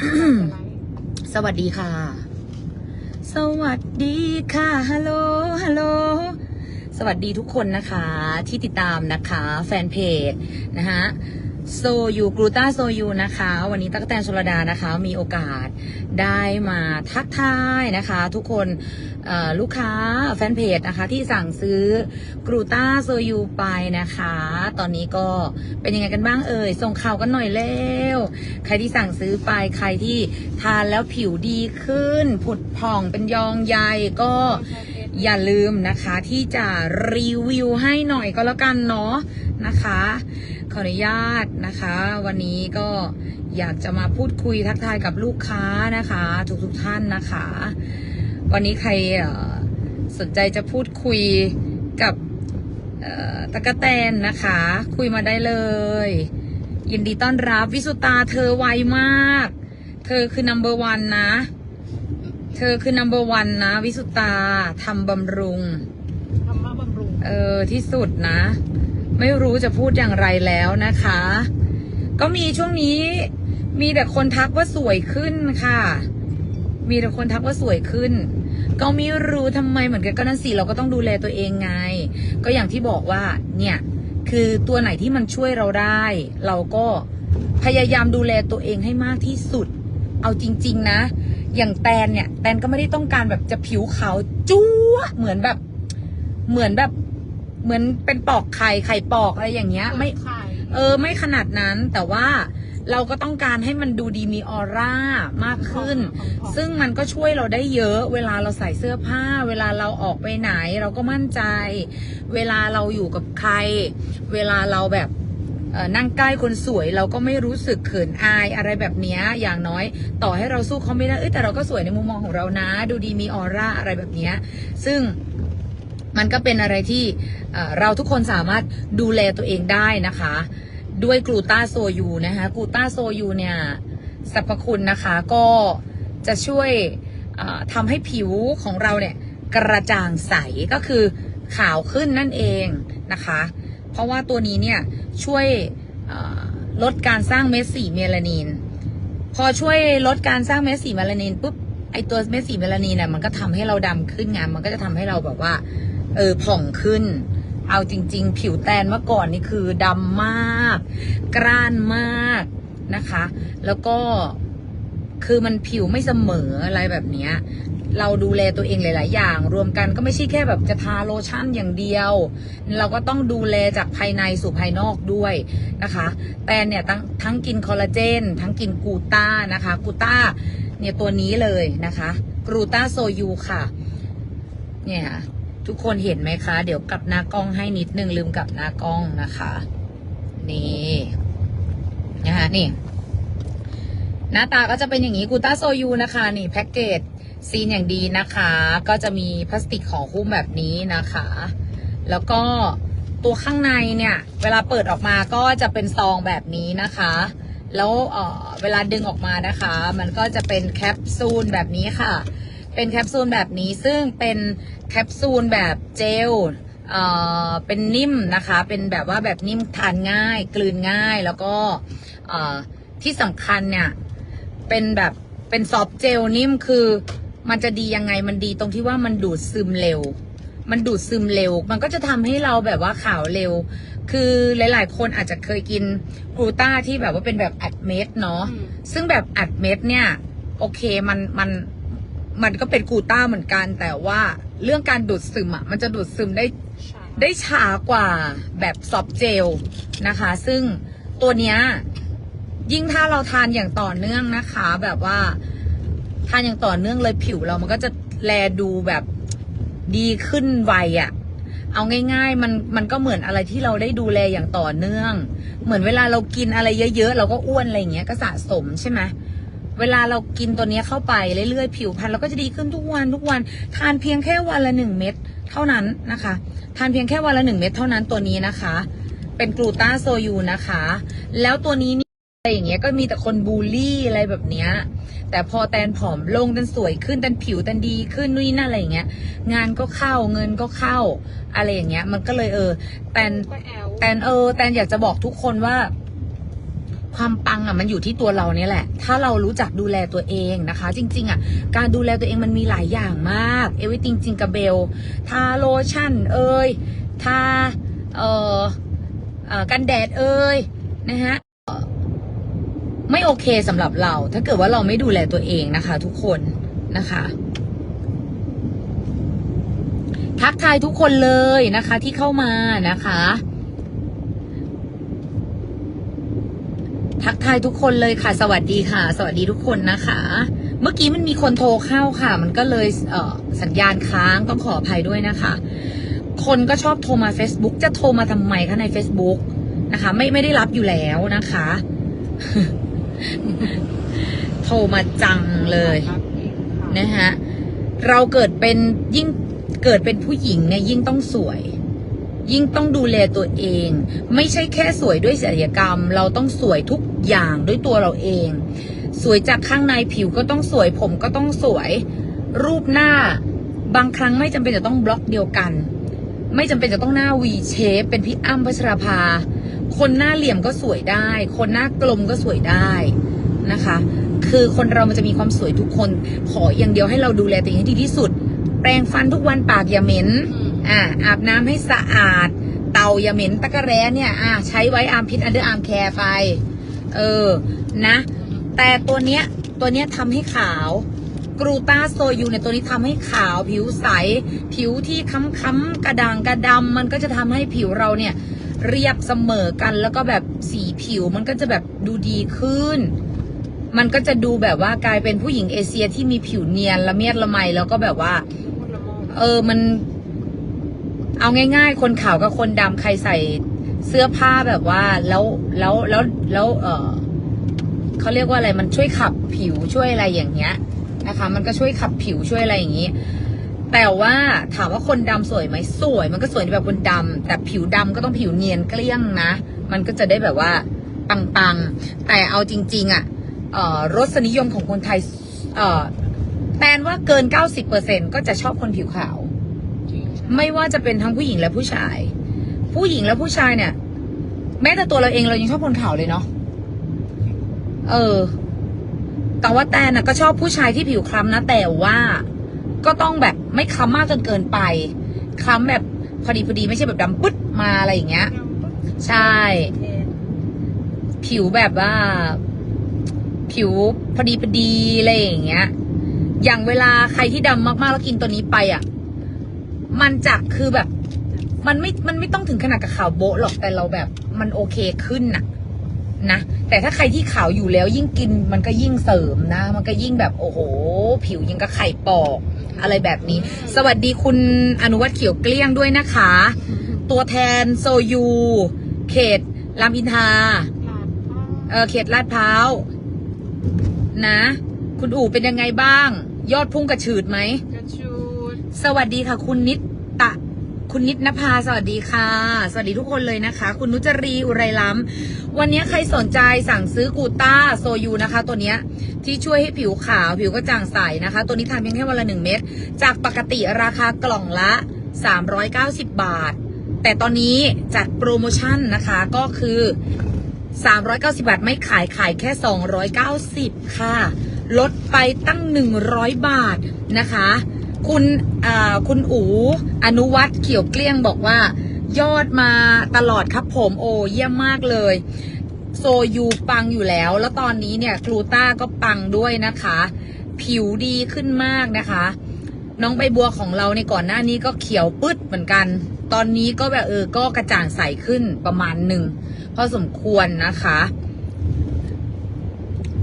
สวัสดีค่ะ สวัสดีค่ะ ฮัลโหล ฮัลโหล สวัสดีทุกคนนะคะ ที่ติดตามนะคะ แฟนเพจนะคะ โซยูกรูตาโซยูนะคะ วันนี้ตั๊กแตนชลดานะคะ มีโอกาสได้มาทักทายนะคะ ทุกคนลูกค้าแฟนเพจนะคะ ที่สั่งซื้อกรูตาโซยูไปนะคะ ตอนนี้ก็เป็นยังไงกันบ้างเอ่ย ส่งข่าวกันหน่อยเร็ว ใครที่สั่งซื้อไปใครที่ทานแล้วผิวดีขึ้น ผุดผ่องเป็นยองใยก็อย่าลืมนะคะที่จะรีวิวให้หน่อยก็แล้วกันเนาะ นะคะ ขออนุญาตนะคะ วันนี้ก็อยากจะมาพูดคุยทักทายกับลูกค้านะคะ ทุกๆทท่านนะคะ วันนี้ใครเอ่อสนใจจะพูดคุยกับเอ่อตะกะแตนนะคะ คุยมาได้เลย ยินดีต้อนรับวิสุตาเธอไวมาก เธอคือ number one นะ เธอคือ number one นะ วิสุตาทำบำรุงธรรมะบำรุง เออที่สุดนะ ไม่รู้จะพูดอย่างไรแล้วนะคะ ก็มีช่วงนี้มีแต่คนทักว่าสวยขึ้นค่ะ มีแต่คนทักว่าสวยขึ้น ก็ไม่รู้ทำไมเหมือนกันก็นั่นสิเราก็ต้องดูแลตัวเองไง ก็อย่างที่บอกว่าเนี่ยคือตัวไหนที่มันช่วยเราได้ เราก็พยายามดูแลตัวเองให้มากที่สุด เอาจริง ๆ นะ อย่างแตนเนี่ย แตนก็ไม่ได้ต้องการแบบจะผิวขาวจั๊วเหมือนแบบ เหมือนแบบ เหมือนเป็นปอกไข่ไข่ปอกอะไรอย่างเงี้ย ไม่ไข่เออ ไม่ขนาดนั้นแต่ว่าเราก็ต้องการให้มันดูดีมีออร่ามากขึ้น ซึ่งมันก็ช่วยเราได้เยอะ เวลาเราใส่เสื้อผ้า เวลาเราออกไปไหน เราก็มั่นใจ เวลาเราอยู่กับใคร เวลาเราแบบเอ่อนั่งใกล้คนสวยเราก็ไม่รู้สึกเขินอายอะไรแบบเนี้ยอย่างน้อยต่อให้เราสู้เขาไม่ได้เอ้ยแต่เราก็สวยในมุมมองของเรานะ ดูดีมีออร่าอะไรแบบเนี้ยซึ่ง มันก็เป็นอะไรที่เราทุกคนสามารถดูแลตัวเองได้นะคะ ด้วยกลูตาโซยูนะคะกลูตาโซยูเนี่ยสรรพคุณนะคะก็จะช่วยทำให้ผิวของเราเนี่ยกระจ่างใสก็คือขาวขึ้นนั่นเองนะคะ เพราะว่าตัวนี้เนี่ยช่วยลดการสร้างเม็ดสีเมลานิน พอช่วยลดการสร้างเม็ดสีเมลานินปุ๊บไอตัวเม็ดสีเมลานินเนี่ยมันก็ทำให้เราดำขึ้นไงมันก็จะทำให้เราแบบว่า เออผ่องขึ้น เอาจริง ๆ ผิวแตนเมื่อก่อนนี่คือดำมาก กร้านมากนะคะ แล้วก็คือมันผิวไม่เสมออะไรแบบนี้เราดูแลตัวเองหลาย ๆ อย่าง รวมกันก็ไม่ใช่แค่แบบจะทาโลชั่นอย่างเดียว เราก็ต้องดูแลจากภายในสู่ภายนอกด้วยนะคะ แตนเนี่ยทั้งทั้งกินคอลลาเจน ทั้งกินกูต้านะคะ กูต้าเนี่ยตัวนี้เลยนะคะ กูต้าโซยูค่ะ เนี่ยค่ะ ทุกคนเห็นไหมคะ เดี๋ยวกลับหน้ากล้องให้นิดนึงลืมกลับหน้ากล้องนะคะ นี่นะคะนี่ หน้าตาก็จะเป็นอย่างนี้กูต้าโซยูนะคะ นี่แพ็กเกจซีนอย่างดีนะคะ ก็จะมีพลาสติกของหุ้มแบบนี้นะคะ แล้วก็ตัวข้างในเนี่ย เวลาเปิดออกมาก็จะเป็นซองแบบนี้นะคะ แล้วเเวลาดึงออกมานะคะ มันก็จะเป็นแคปซูลแบบนี้ค่ะ เป็นแคปซูลแบบนี้ซึ่งเป็นแคปซูลแบบเจลเอ่อเป็นนิ่มนะคะ เป็นแบบว่าแบบนิ่มทานง่าย กลืนง่ายแล้วก็เอ่อที่สำคัญเนี่ย เป็นแบบเป็นซอฟต์เจลนิ่มคือมันจะดียังไงมันดีตรงที่ว่ามันดูดซึมเร็ว มันดูดซึมเร็ว มันก็จะทำให้เราแบบว่าขาวเร็ว คือหลาย ๆ คนอาจจะเคยกินกลูต้าที่แบบว่าเป็นแบบอัดเม็ดเนาะซึ่งแบบอัดเม็ดเนี่ย โอเคมันมัน มันก็เป็นกลูต้าเหมือนกัน แต่ว่าเรื่องการดูดซึมอะ มันจะดูดซึมได้ได้ช้ากว่าแบบซอฟต์เจลนะคะ ซึ่งตัวเนี้ยยิ่งถ้าเราทานอย่างต่อเนื่องนะคะ แบบว่าทานอย่างต่อเนื่องเลยผิวเรามันก็จะแลดูแบบดีขึ้นไวอะ่ะ เอาง่ายๆ มันมันก็เหมือนอะไรที่เราได้ดูแลอย่างต่อเนื่อง เหมือนเวลาเรากินอะไรเยอะๆ เราก็อ้วนอะไรอย่างเงี้ยก็สะสมใช่ไหม เวลาเรากินตัวเนี้ยเข้าไปเรื่อยๆ ผิวพรรณเราก็จะดีขึ้นทุกวันทุกวันทานเพียงแค่วันละหนึ่งเม็ดเท่านั้นนะคะ ทานเพียงแค่วันละหนึ่งเม็ดเท่านั้นตัวนี้นะคะ เป็นกลูตาโซยูนะคะ แล้วตัวนี้นี่อะไรอย่างเงี้ยก็มีแต่คนบูลลี่อะไรแบบเนี้ยแต่พอแตนผอมลงแตนสวยขึ้นแตนผิวแตนดีขึ้นนู่นนนั่นอะไรอย่างเงี้ย งานก็เข้าเงินก็เข้า อะไรอย่างเงี้ย มันก็เลยเออแตนก็แอลแตนเออแตนอยากจะบอกทุกคนว่า ความปังอะมันอยู่ที่ตัวเราเนี่ยแหละ ถ้าเรารู้จักดูแลตัวเองนะคะ จริง ๆ อะ การดูแลตัวเองมันมีหลายอย่างมาก เอวิติงจิงกาเบล ทาโลชั่น เอ่ย ทาเอ่อเอ่อกันแดดเอ่ย นะฮะ ไม่โอเคสำหรับเรา ถ้าเกิดว่าเราไม่ดูแลตัวเองนะคะ ทุกคนนะคะ ทักทายทุกคนเลยนะคะที่เข้ามานะคะ ทักทายทุกคนเลยค่ะ สวัสดีค่ะ สวัสดีทุกคนนะคะ เมื่อกี้มันมีคนโทรเข้าค่ะ มันก็เลยเออสัญญาณค้างต้องขออภัยด้วยนะคะ คนก็ชอบโทรมา Facebook จะโทรมาทำไมคะใน Facebook นะคะ ไม่ไม่ได้รับอยู่แล้วนะคะ โทรมาจังเลยนะฮะเราเกิดเป็นยิ่งเกิดเป็นผู้หญิงเนี่ยยิ่งต้องสวย ยิ่งต้องดูแลตัวเอง ไม่ใช่แค่สวยด้วยศัลยกรรม เราต้องสวยทุก อย่างด้วยตัวเราเอง สวยจากข้างในผิวก็ต้องสวยผมก็ต้องสวย รูปหน้าบางครั้งไม่จำเป็นจะต้องบล็อกเดียวกัน ไม่จำเป็นจะต้องหน้า V shape เป็นพี่อ้ำพัชราภา คนหน้าเหลี่ยมก็สวยได้ คนหน้ากลมก็สวยได้นะคะ คือคนเรามันจะมีความสวยทุกคน ขออย่างเดียวให้เราดูแลตัวเองให้ดีที่สุด แปรงฟันทุกวันปากอย่าเหม็นอ่าอาบน้ำให้สะอาด เตาอย่าเหม็นตะกะแร้เนี่ยอ่าใช้ไว้อาร์มพิษอันเดอร์อาร์มแคร์ไป เออ นะ แต่ตัวเนี้ย ตัวเนี้ยทำให้ขาวกรูตาโซยูเนี่ยตัวนี้ทำให้ขาวผิวใส ผิวที่ค้ำๆกระด่างกระดำมันก็จะทำให้ผิวเราเนี่ย เรียบเสมอกันแล้วก็แบบสีผิวมันก็จะแบบดูดีขึ้น มันก็จะดูแบบว่ากลายเป็นผู้หญิงเอเชียที่มีผิวเนียนละเมียดละไมแล้วก็แบบว่า เออมัน เอาง่าย ๆ คนขาวกับคนดำใครใส่ เสื้อผ้าแบบว่าแล้วแล้วแล้วแล้วเออเขาเรียกว่าอะไรมันช่วยขับผิวช่วยอะไรอย่างเงี้ยนะคะ มันก็ช่วยขับผิวช่วยอะไรอย่างงี้ แต่ว่าถามว่าคนดำสวยไหมสวย มันก็สวยในแบบคนดำแต่ผิวดำก็ต้องผิวเนียนเกลี้ยงนะ มันก็จะได้แบบว่าปังๆ แต่เอาจริง ๆอะเอ่อรสนิยมของคนไทยเอ่อแปลว่าเกิน 90%ก็จะชอบคนผิวขาวจริงไม่ว่าจะเป็นทั้งผู้หญิงและผู้ชาย ผู้หญิงและผู้ชายเนี่ย แม้แต่ตัวเราเองเรายังชอบคนขาวเลยเนาะเออ แต่ว่าแตนน่ะก็ชอบผู้ชายที่ผิวคล้ำนะแต่ว่าก็ต้องแบบไม่คล้ำมากจนเกินไปคล้ำแบบพอดีพอดีไม่ใช่แบบดำปึ๊ดมาอะไรอย่างเงี้ย ใช่ ผิวแบบว่า ผิวพอดีพอดีอะไรอย่างเงี้ย อย่างเวลาใครที่ดำมากๆแล้วกินตัวนี้ไปอะ มันจะคือแบบ มันไม่ มันไม่ต้องถึงขนาดกับขาวโบ๊ะหรอกแต่เราแบบมันโอเคขึ้นน่ะ นะ แต่ถ้าใครที่ขาวอยู่แล้วยิ่งกินมันก็ยิ่งเสริมนะ มันก็ยิ่งแบบโอ้โห ผิวยิ่งกับไข่ปอก อะไรแบบนี้ สวัสดีคุณอนุวัฒน์เขียวเกลี้ยงด้วยนะคะ ตัวแทนโซยู เขตรามอินทราลาดผ้าเออเขตลาดพร้าว นะ คุณอู๋เป็นยังไงบ้าง ยอดพุ่งกระฉืดไหม กระชูดสวัสดีค่ะคุณนิตตะ คุณนิตนภาสวัสดีค่ะ สวัสดีทุกคนเลยนะคะ คุณนุจรีอุไรล้ำวันนี้ใครสนใจสั่งซื้อกูต้าโซยูนะคะ ตัวเนี้ยที่ช่วยให้ผิวขาวผิวกระจ่างใสนะคะ ตัวนี้ทานเพียงแค่วันละหนึ่งเม็ดจากปกติราคากล่องละ 390 บาท แต่ตอนนี้จัดโปรโมชั่นนะคะก็คือ 390 บาทไม่ขายขายแค่ 290 ค่ะ ลดไปตั้ง 100 บาทนะคะ คุณอ่าคุณอูอนุวัตรเขียวเกลี้ยงบอกว่า ยอดมาตลอดครับผมโอ้เยี่ยมมากเลย โซยูปังอยู่แล้ว แล้วตอนนี้เนี่ยกลูต้าก็ปังด้วยนะคะ ผิวดีขึ้นมากนะคะ น้องใบบัวของเราในก่อนหน้านี้ก็เขียวปึ๊ดเหมือนกัน ตอนนี้ก็แบบเออก็กระจ่างใสขึ้นประมาณหนึ่งพอสมควรนะคะ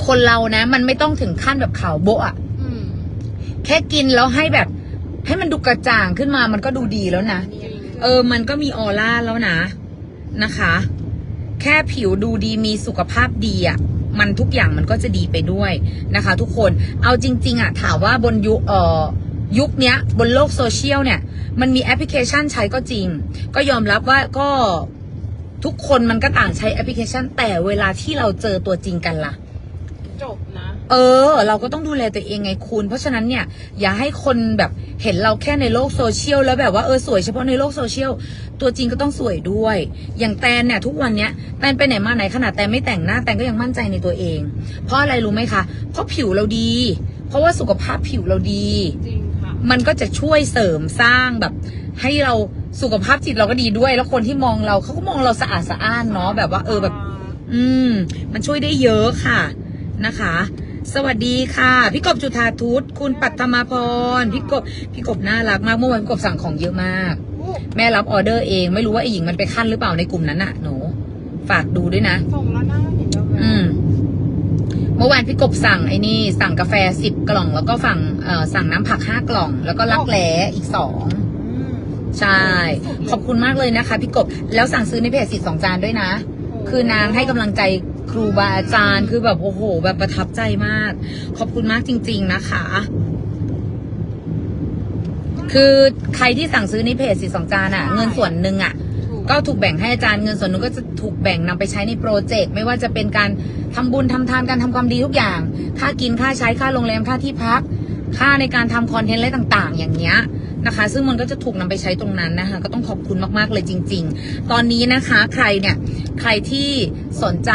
คนเรานะ มันไม่ต้องถึงขั้นแบบขาวโบะอะ แค่กินแล้วให้แบบ ให้มันดูกระจ่างขึ้นมามันก็ดูดีแล้วนะจริงเออ มันก็มีออร่าแล้วนะนะคะ แค่ผิวดูดีมีสุขภาพดีอะ่ะมันทุกอย่างมันก็จะดีไปด้วยนะคะ ทุกคนเอาจริง ๆอะ่ะถามว่าบนยุคเอ่อยุคเนี้ยบนโลกโซเชียลเนี่ย มันมีแอปพลิเคชันใช้ก็จริง ก็ยอมรับว่าก็ทุกคนมันก็ต่างใช้แอปพลิเคชัน แต่เวลาที่เราเจอตัวจริงกันล่ะ จบนะ เออ เราก็ต้องดูแลตัวเองไงคุณ เพราะฉะนั้นเนี่ย อย่าให้คนแบบเห็นเราแค่ในโลกโซเชียลแล้วแบบว่าเออสวยเฉพาะในโลกโซเชียลตัวจริงก็ต้องสวยด้วย อย่างแตนเนี่ยทุกวันเนี้ยแตนไปไหนมาไหนขนาดแตนไม่แต่งหน้าแตนก็ยังมั่นใจในตัวเอง เพราะอะไรรู้ไหมคะเพราะผิวเราดี เพราะว่าสุขภาพผิวเราดี จริงค่ะ มันก็จะช่วยเสริมสร้างแบบ ให้เราสุขภาพจิตเราก็ดีด้วย แล้วคนที่มองเราเขาก็มองเราสะอาดสะอ้านเนาะแบบว่าเออแบบ อืม มันช่วยได้เยอะค่ะ นะคะ สวัสดีค่ะ พี่กบจุธาทุตคุณปัตมาพร พี่กบพี่กบน่ารักมากเมื่อวานพี่กบสั่งของเยอะมากอู้แม่รับออเดอร์เอง ไม่รู้ว่าไอหญิงมันไปขั้นหรือเปล่าในกลุ่มนั้นน่ะหนูฝากดูด้วยนะ ส่งแล้วนะเห็นแล้วไหมอืมเมื่อวานพี่กบสั่งไอ้นี่ สั่งกาแฟสิบกล่อง แล้วก็ฝั่งเอ่อสั่งน้ำผักห้ากล่อง แล้วก็รักแร้อีกสองอืมใช่ ขอบคุณมากเลยนะคะ พี่กบแล้วสั่งซื้อในเพจสิทธิ์สองจานด้วยนะ คือนางให้กำลังใจ ครูบาอาจารย์คือแบบโอ้โห แบบประทับใจมาก ขอบคุณมากจริง ๆ นะคะ คือใครที่สั่งซื้อในเพจสิสองจานอะเงินส่วนหนึ่งอะถูกก็ถูกแบ่งให้อาจารย์เงินส่วนหนึงก็จะถูกแบ่งนำไปใช้ในโปรเจกต์ไม่ว่าจะเป็นการทำบุญทำทานการทำความดีทุกอย่าง ค่ากินค่าใช้ค่าโรงแรมค่าที่พัก ค่าในการทำคอนเทนต์อะไรต่าง ๆ อย่างเงี้ย นะคะ ซึ่งมันก็จะถูกนำไปใช้ตรงนั้นนะคะ ก็ต้องขอบคุณมากๆเลยจริง ๆ ตอนนี้นะคะใครเนี่ยใครที่สนใจ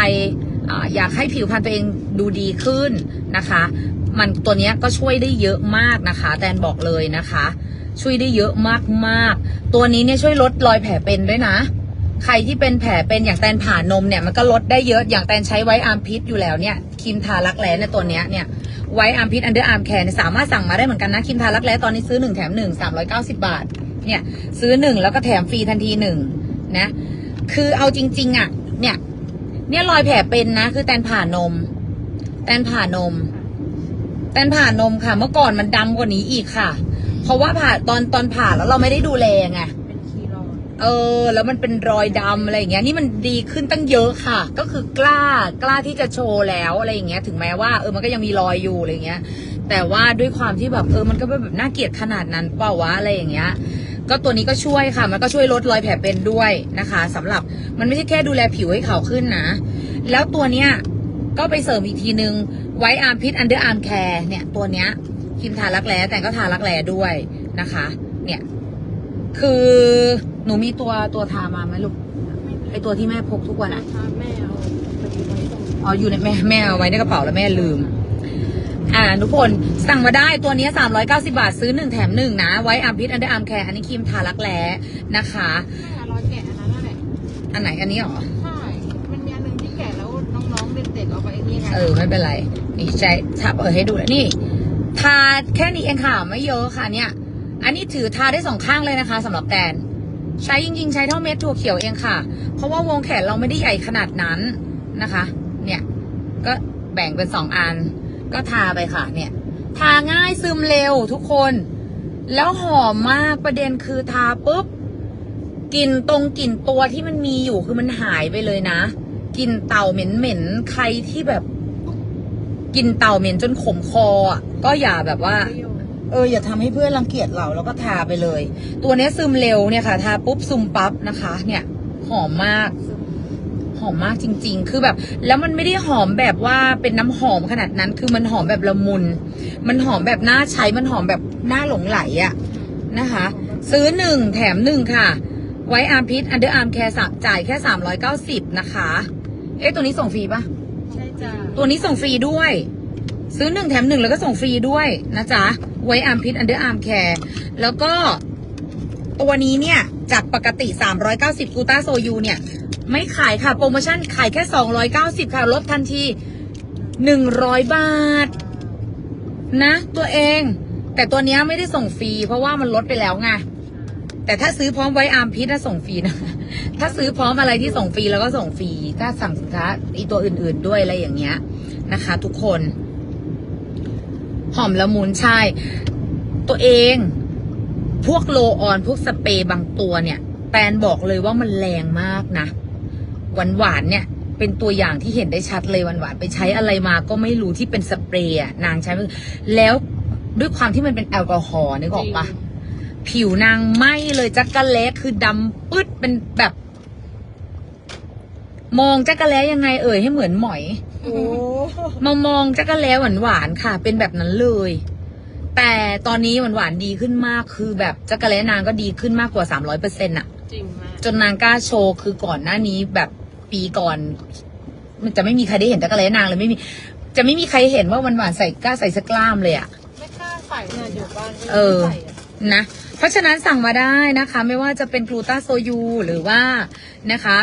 ออยากให้ผิวพรรณตัวเองดูดีขึ้นนะคะ มันตัวนี้ก็ช่วยได้เยอะมากนะคะ แตนบอกเลยนะคะ ช่วยได้เยอะมากๆ ตัวนี้เนี่ยช่วยลดรอยแผลเป็นด้วยนะ ใครที่เป็นแผลเป็นอย่างแตนผ่านมเนี่ยมันก็ลดได้เยอะอย่างแตนใช้ไว้อาร์มพิษอยู่แล้วเนี่ยครีมทารักแร้ในตัวเนี้ยเนี่ยไว้อาร์มพิษอันเดอร์อาร์มแคร์สามารถสั่งมาได้เหมือนกันนะครีมทารักแร้ตอนนี้ซื้อหนึ่งแถมหนึ่งสามร้อยเก้าสิบาทเนี่ยซื้อหนึ่งแล้วก็แถมฟรีทันทีหนึ่งนะคือเอาจริง ๆอะเนี่ยเนี่ยรอยแผลเป็นนะ คือแตนผ่านม แตนผ่านม แตนผ่านมค่ะ เมื่อก่อนมันดำกว่านี้อีกค่ะ เพราะว่าผ่าตอนตอนผ่าแล้วเราไม่ได้ดูแลไง เออ แล้วมันเป็นรอยดำอะไรอย่างเงี้ย นี่มันดีขึ้นตั้งเยอะค่ะ ก็คือกล้ากล้าที่จะโชว์แล้วอะไรอย่างเงี้ย ถึงแม้ว่าเออมันก็ยังมีรอยอยู่อะไรอย่างเงี้ย แต่ว่าด้วยความที่แบบเออมันก็แบบน่าเกลียดขนาดนั้นเปล่าวะอะไรอย่างเงี้ยก็ตัวนี้ก็ช่วยค่ะ มันก็ช่วยลดรอยแผลเป็นด้วยนะคะสำหรับมันไม่ใช่แค่ดูแลผิวให้ขาวขึ้นนะ แล้วตัวเนี้ยก็ไปเสริมอีกทีนึงไว้อาร์มพิษอันเดอร์อาร์มแคร์เนี่ยตัวเนี้ยครีมทารักแร้แต่ก็ทารักแร้ด้วยนะคะ เนี่ย คือ หนูมีตัวตัวทามาไหมลูก ไอตัวที่แม่พกทุกวันอะถ้าแม่เอาไปไว้ตรงอ๋ออยู่ในแม่แม่เอาไว้ในกระเป๋าแล้วแม่ลืม อ่าทุกคนสั่งมาได้ตัวนี้ 390 บาทซื้อหนึ่งแถมหนึ่งนะ ไว้อาร์มพิษอันเดอร์อาร์มแคร์อันนี้ครีมทารักแร้นะคะ แม่รอยแกะอันนั้นนั่นแหละอันไหนอันนี้เหรอ ใช่ มันมีอันหนึ่งที่แกะแล้วน้องๆเด็กๆเอาไปนี่ไงเออ ไม่เป็นไร นี่ใช้ทับเออให้ดูแล้วนี่ ทาแค่นี้เองค่ะ ไม่เยอะค่ะเนี่ย อันนี้ถือทาได้สองข้างเลยนะคะสำหรับแตน ใช้จริงๆ ใช้เท่าเม็ดถั่วเขียวเองค่ะ เพราะว่าวงแขนเราไม่ได้ใหญ่ขนาดนั้นนะคะ เนี่ย ก็แบ่งเป็นสองอัน ก็ทาไปค่ะ เนี่ย ทาง่ายซึมเร็วทุกคน แล้วหอมมากประเด็นคือทาปุ๊บกลิ่นตรงกลิ่นตัวที่มันมีอยู่คือมันหายไปเลยนะกลิ่นเต่าเหม็นๆใครที่แบบกลิ่นเต่าเหม็นจนขมคอก็อย่าแบบว่า เอออย่าทำให้เพื่อนรังเกียจเราแล้วก็ทาไปเลย ตัวเนี้ยซึมเร็วเนี่ยค่ะ ทาปุ๊บซึมปั๊บนะคะ เนี่ยหอมมาก หอมมากจริง ๆ คือแบบ แล้วมันไม่ได้หอมแบบว่าเป็นน้ำหอมขนาดนั้น คือมันหอมแบบละมุน มันหอมแบบน่าใช้ มันหอมแบบน่าหลงไหลอะนะคะ ซื้อหนึ่งแถมหนึ่งค่ะ ไว้อาร์มพิษอันเดอร์อาร์มแคร์สับจ่ายแค่สามร้อยเก้าสิบนะคะ เอ๊ะตัวนี้ส่งฟรีปะใช่จ้ะตัวนี้ส่งฟรีด้วย ซื้อหนึ่งแถมหนึ่งแล้วก็ส่งฟรีด้วยนะจ๊ะ ไว้อาร์มพิษอันเดอร์อาร์มแคร์แล้วก็ตัวนี้เนี่ย จากปกติ 390 กูต้าโซยูเนี่ย ไม่ขายค่ะ โปรโมชั่นขายแค่ 290 ค่ะ ลดทันที 100 บาท นะ ตัวเอง แต่ตัวนี้ไม่ได้ส่งฟรี เพราะว่ามันลดไปแล้วไงแต่ถ้าซื้อพร้อมไว้อาร์มพิษนะส่งฟรีนะ ถ้าซื้อพร้อมอะไรที่ส่งฟรีแล้วก็ส่งฟรี ถ้าสั่งสินค้าอีตัวอื่น ๆด้วยอะไรอย่างเงี้ยนะคะ ทุกคน หอมละมุนใช่ ตัวเอง พวกโลออนพวกสเปรย์บางตัวเนี่ยแตนบอกเลยว่ามันแรงมากนะหวานหวานเนี่ยเป็นตัวอย่างที่เห็นได้ชัดเลยหวานหวานไปใช้อะไรมาก็ไม่รู้ที่เป็นสเปรย์นางใช้แล้วด้วยความที่มันเป็นแอลกอฮอล์นึกออกปะผิวนางไหมเลยจักระเละคือดำปึ๊ดเป็นแบบ มองจักระเละยังไงเอ่ยให้เหมือนหมอย โอ้มามองจักรแล้หวานหวานๆค่ะ เป็นแบบนั้นเลย แต่ตอนนี้หวานหวานๆดีขึ้นมากคือแบบจักรแล้นางก็ดีขึ้นมากกว่า300เปอร์เซ็นต์อะจริงมากจนนางกล้าโชว์คือก่อนหน้านี้แบบปีก่อน มันจะไม่มีใครได้เห็นจักรแล้นางเลยไม่มี จะไม่มีใครเห็นว่าหวานหวานๆใส่กล้าใส่สกล้ามเลยอะไม่กล้าใส่เนี่ยอยู่บ้านก็เออไม่ใส่อะนะเพราะฉะนั้นสั่งมาได้นะคะ ไม่ว่าจะเป็นกลูตาโซยูหรือว่านะคะ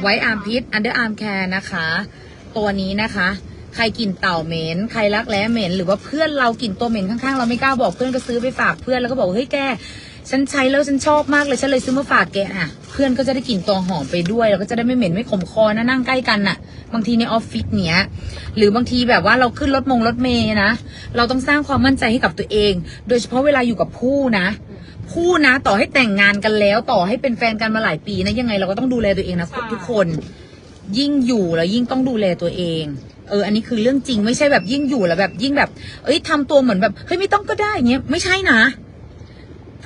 ไวอาร์มพิษอันเดอร์อาร์มแคร์นะคะ ตัวนี้นะคะ ใครกลิ่นเต่าเหม็นใครรักแร้เหม็นหรือว่าเพื่อนเรากินตัวเหม็นข้างๆ เราไม่กล้าบอกเพื่อนก็ซื้อไปฝากเพื่อนแล้วก็บอกเฮ้ยแกฉันใช้แล้วฉันชอบมากเลยฉันเลยซื้อมาฝากแกอะ เพื่อนก็จะได้กลิ่นตัวหอมไปด้วยแล้วก็จะได้ไม่เหม็นไม่ขมคอนะนั่งใกล้กันน่ะ บางทีในออฟฟิศเนี้ยหรือบางทีแบบว่าเราขึ้นรถมงรถเมย์นะเราต้องสร้างความมั่นใจให้กับตัวเอง โดยเฉพาะเวลาอยู่กับผู้นะผู้นะต่อให้แต่งงานกันแล้ว ต่อให้เป็นแฟนกันมาหลายปีนะยังไงเราก็ต้องดูแลตัวเองนะทุกคน ยิ่งอยู่แล้วยิ่งต้องดูแลตัวเอง เออ อันนี้คือเรื่องจริงไม่ใช่แบบยิ่งอยู่แล้วแบบ ยิ่งแบบ เอ้ยทำตัวเหมือนแบบเฮ้ยไม่ต้องก็ได้อย่างเงี้ยไม่ใช่นะ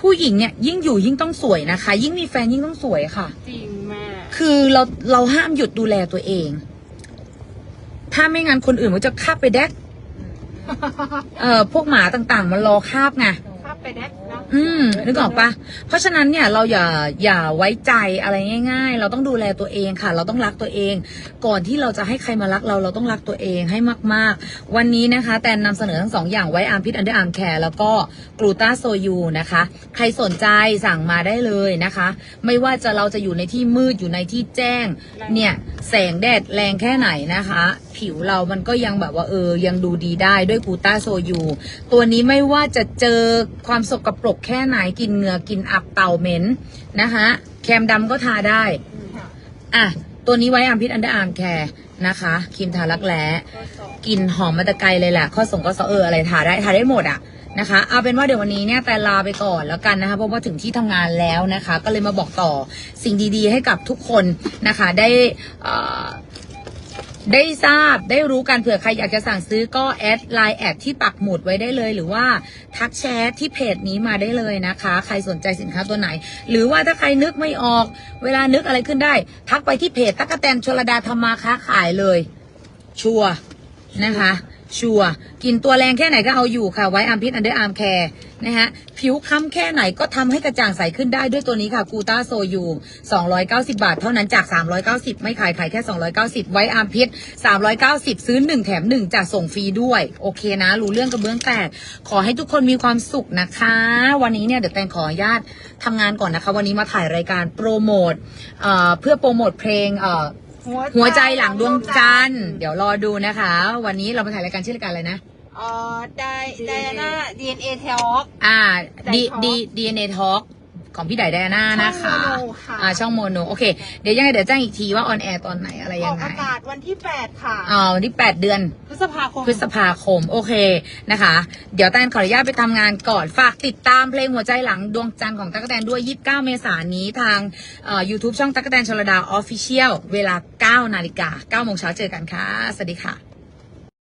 ผู้หญิงเนี่ย ยิ่งอยู่ยิ่งต้องสวยนะคะ ยิ่งมีแฟนยิ่งต้องสวยค่ะ จริงมากคือเราเราห้ามหยุดดูแลตัวเอง ถ้าไม่งั้นคนอื่นมันจะคาบไปแดกเอ่อพวกหมาต่างๆ มันรอคาบไงข้าไปแดกเนาะ อืมนึกออกปะเพราะฉะนั้นเนี่ยเราอย่าอย่าไว้ใจอะไรง่าย ๆ เราต้องดูแลตัวเองค่ะ เราต้องรักตัวเอง ก่อนที่เราจะให้ใครมารักเราเราต้องรักตัวเองให้มาก ๆ วันนี้นะคะ แตนนำเสนอทั้งสองอย่างไว้อาร์มพิษอันเดอร์อาร์มแคร์แล้วก็กลูตาโซยูนะคะ ใครสนใจสั่งมาได้เลยนะคะ ไม่ว่าจะเราจะอยู่ในที่มืดอยู่ในที่แจ้ง เนี่ยแสงแดดแรงแค่ไหนนะคะ ผิวเรามันก็ยังแบบว่าเออ ยังดูดีได้ด้วยกูต้าโซยู ตัวนี้ไม่ว่าจะเจอความสกปรกแค่ไหนกินเหงื่อกินอับเต่าเหม็นนะคะแคมดำก็ทาได้อะตัวนี้ไว้อาร์มพิษอันเดอร์อาร์มแคร์นะคะครีมทารักแร้กลิ่นหอมมาตะไกลเลยแหละ ข้อส่งก็ซอเอออะไรทาได้ทาได้หมดอะนะคะเอาเป็นว่าเดี๋ยววันนี้เนี่ยแต่ลาไปก่อนแล้วกันนะคะเพราะว่าถึงที่ทำงานแล้วนะคะ ก็เลยมาบอกต่อสิ่งดีๆ ให้กับทุกคนนะคะได้ออ ได้ทราบได้รู้กันเผื่อใครอยากจะสั่งซื้อก็แอดไลน์แอดที่ปักหมุดไว้ได้เลย หรือว่าทักแชทที่เพจนี้มาได้เลยนะคะ ใครสนใจสินค้าตัวไหน หรือว่าถ้าใครนึกไม่ออก เวลานึกอะไรขึ้นได้ ทักไปที่เพจตั๊กแตนชลดาธรรมาค้าขายเลย ชัวร์นะคะ ชัวกินตัวแรงแค่ไหนก็เอาอยู่ค่ะ ไว้อาร์มพิษอันเดอร์อาร์มแคร์นะฮะ ผิวค้ำแค่ไหนก็ทำให้กระจ่างใสขึ้นได้ด้วยตัวนี้ค่ะ กูต้าโซยู290 บาท เท่านั้นจาก 390 ไม่ขาย ขายแค่ 290 ไว้อาร์มพิษ390 ซื้อ 1 แถม 1จากส่งฟรีด้วย โอเคนะ รู้เรื่องกระเบื้องแตก ขอให้ทุกคนมีความสุขนะคะ วันนี้เนี่ยเดี๋ยวแตงขออนุญาตทำงานก่อนนะคะ วันนี้มาถ่ายรายการโปรโมทเเพื่อโปรโมทเพลงเอ่อ หัวใจหลังดวงจันทร์เดี๋ยวรอดูนะคะ วันนี้เรามาถ่ายรายการชื่อรายการอะไรนะเอ่อไดไดอาน่า DNA ทออ่าไดดี Talk ดีดีเอ็นเอทอ ของพี่ไดไดอาน่านะคะช่องโมโนค่ะ อ่าช่องโมโนโอเค เดี๋ยวยังไงเดี๋ยวแจ้งอีกทีว่าออนแอร์ตอนไหนอะไรอยัองกไงอากาศวันที่ 8 ค่ะ อ่าวันที่ 8 เดือน พฤษภาคม พฤษภาคม โอเคนะคะ เดี๋ยวแตนขออนุญาตไปทำงานก่อนฝากติดตามเพลงหัวใจหลังดวงจันทร์ของตั๊กแตนด้วย 29 เมษายนนี้ทางเอ่อ YouTube ช่องตั๊กแตนชลดาออฟฟิเชียลเวลา 9 นาฬิกา9โมงเช้าเจอกันค่ะ สวัสดีค่ะ